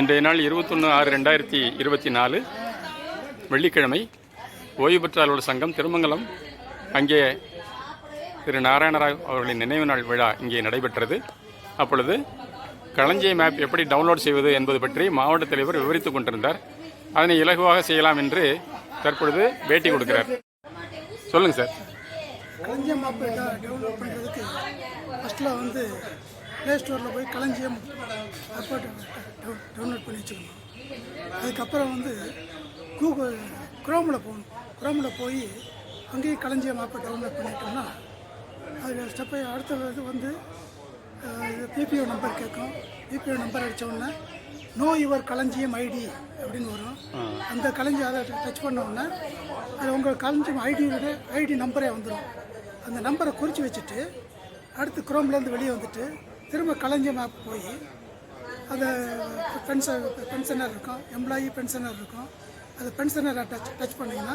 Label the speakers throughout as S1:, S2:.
S1: இன்றைய நாள் இருபத்தொன்று ஆறு ரெண்டாயிரத்தி இருபத்தி நாலு. வெள்ளிக்கிழமை ஓய்வு பெற்ற அலுவலர் சங்கம் திருமங்கலம். அங்கே திரு நாராயணராவ் அவர்களின் நினைவு நாள் விழா இங்கே நடைபெற்றது. அப்பொழுது களஞ்சிய மேப் எப்படி டவுன்லோட் செய்வது என்பது பற்றி மாவட்ட தலைவர் விவரித்துக் கொண்டிருந்தார். அதனை இலகுவாக செய்யலாம் என்று தற்பொழுது பேட்டி கொடுக்கிறார். சொல்லுங்கள் சார்.
S2: களஞ்சியம் ஆப் டவுன்லோட் பண்ணுறதுக்கு ஃபஸ்ட்டில் வந்து ப்ளே ஸ்டோரில் போய் களஞ்சியம் ஆப்பை டவுன்லோட் பண்ணி வச்சுக்கணும். அதுக்கப்புறம் வந்து கூகுள் குரோமில் போகணும். குரோமில் போய் அங்கேயும் களஞ்சியம் ஆப்பை டவுன்லோட் பண்ணிட்டோம்னா அது ஸ்டெப்பை அடுத்த இது வந்து பிபிஓ நம்பர் கேட்கும். பிபிஓ நம்பர் அடித்த உடனே நோ யுவர் களஞ்சியம் ஐடி அப்படின்னு வரும். அந்த களஞ்சியம் அதை டச் பண்ண உடனே அது உங்கள் களஞ்சியம் ஐடியோட ஐடி நம்பரே வந்துடும் அந்த நம்பரை குறித்து வச்சுட்டு அடுத்து குரோம்லேருந்து வெளியே வந்துட்டு திரும்ப களஞ்சியம் ஆப் போய் அதை பென்ஷன் பென்ஷனர் இருக்கும் எம்ப்ளாயி பென்ஷனர் இருக்கும். அது பென்ஷனரை டச் டச் பண்ணிங்கன்னா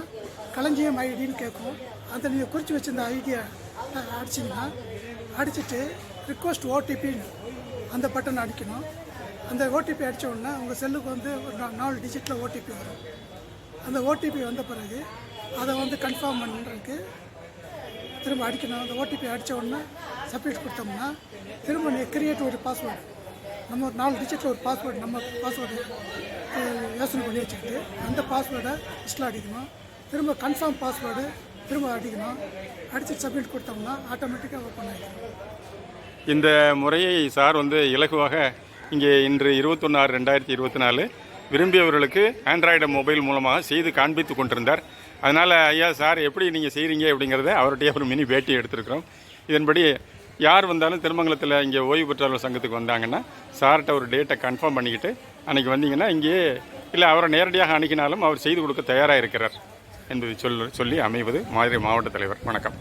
S2: களஞ்சியம் ஐடின்னு கேட்கும். அதை நீங்கள் குறித்து வச்சிருந்த ஐடியை அடிச்சிங்கன்னா அடிச்சுட்டு ரிக்வஸ்ட் ஓடிபின்னு அந்த பட்டன் அடிக்கணும். அந்த ஓடிபி அடித்த உடனே உங்கள் செல்லுக்கு வந்து ஒரு நாலு டிஜிட்டில் ஓடிபி வரும். அந்த ஓடிபி வந்த பிறகு அதை வந்து கன்ஃபார்ம் பண்ணுறதுக்கு திரும்ப அடிக்கணும். அந்த ஓடிபி அடித்த உடனே சப்மிட் கொடுத்தோம்னா திரும்ப கிரியேட் ஒரு பாஸ்வேர்டு நம்ம ஒரு நாலு டிஜிட்டில் ஒரு பாஸ்வேர்டு நம்ம பாஸ்வேர்டு யோசனை பண்ணி வச்சுக்கிட்டு அந்த பாஸ்வேர்டை லிஸ்ட்டில் அடிக்கணும். திரும்ப கன்ஃபார்ம் பாஸ்வேர்டு திரும்ப அடிக்கணும். அடித்து சப்மிட் கொடுத்தோம்னா ஆட்டோமேட்டிக்காக ஓப்பன் ஆகிடும்
S1: இந்த முறையை சார் வந்து இலகுவாக இங்கே இன்று இருபத்தொன்று ஆறு ரெண்டாயிரத்தி இருபத்தி நாலு விரும்பியவர்களுக்கு ஆண்ட்ராய்டு மொபைல் மூலமாக செய்து காண்பித்து கொண்டிருந்தார். அதனால் ஐயா சார் எப்படி நீங்கள் செய்கிறீங்க அப்படிங்கிறத அவர்கிட்டயே ஒரு மினி பேட்டி எடுத்திருக்கிறோம். இதன்படி யார் வந்தாலும் திருமங்கலத்தில் இங்கே ஓய்வு பெற்றாளர் சங்கத்துக்கு வந்தாங்கன்னா சார்கிட்ட ஒரு டேட்டை கன்ஃபார்ம் பண்ணிக்கிட்டு அன்றைக்கி வந்தீங்கன்னா இங்கேயே இல்லை அவரை நேரடியாக அணுகினாலும் அவர் செய்து கொடுக்க தயாராக இருக்கிறார் என்பதை சொல் சொல்லி அமைவது மாதிரி மாவட்ட தலைவர். வணக்கம்.